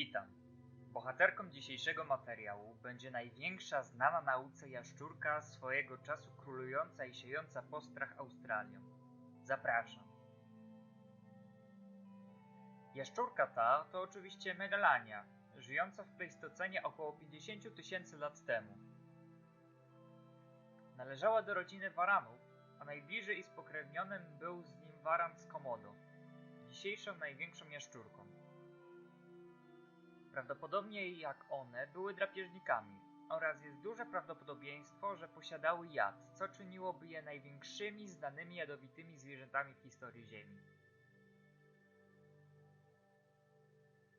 Witam. Bohaterką dzisiejszego materiału będzie największa znana nauce jaszczurka swojego czasu królująca i siejąca postrach Australią. Zapraszam. Jaszczurka ta to oczywiście Megalania, żyjąca w Pleistocenie około 50 tysięcy lat temu. Należała do rodziny waranów, a najbliżej i spokrewnionym był z nim waran z Komodo, dzisiejszą największą jaszczurką. Prawdopodobnie jak one były drapieżnikami oraz jest duże prawdopodobieństwo, że posiadały jad, co czyniłoby je największymi znanymi jadowitymi zwierzętami w historii Ziemi.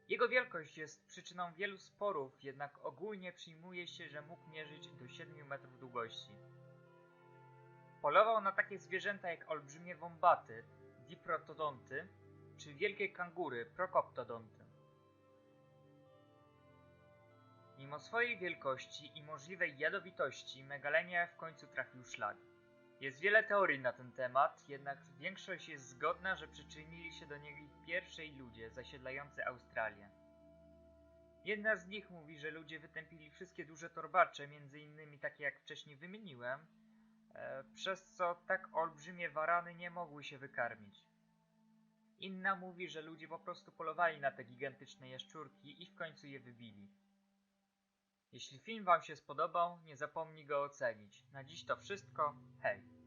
Jego wielkość jest przyczyną wielu sporów, jednak ogólnie przyjmuje się, że mógł mierzyć do 7 metrów długości. Polował na takie zwierzęta jak olbrzymie wąbaty, diprotodonty, czy wielkie kangury, prokoptodonty. Mimo swojej wielkości i możliwej jadowitości, Megalenia w końcu trafił szlak. Jest wiele teorii na ten temat, jednak większość jest zgodna, że przyczynili się do niego pierwszej ludzie zasiedlający Australię. Jedna z nich mówi, że ludzie wytępili wszystkie duże torbacze, między innymi takie jak wcześniej wymieniłem, e, przez co tak olbrzymie warany nie mogły się wykarmić. Inna mówi, że ludzie po prostu polowali na te gigantyczne jaszczurki i w końcu je wybili. Jeśli film Wam się spodobał, nie zapomnij go ocenić. Na dziś to wszystko. Hej!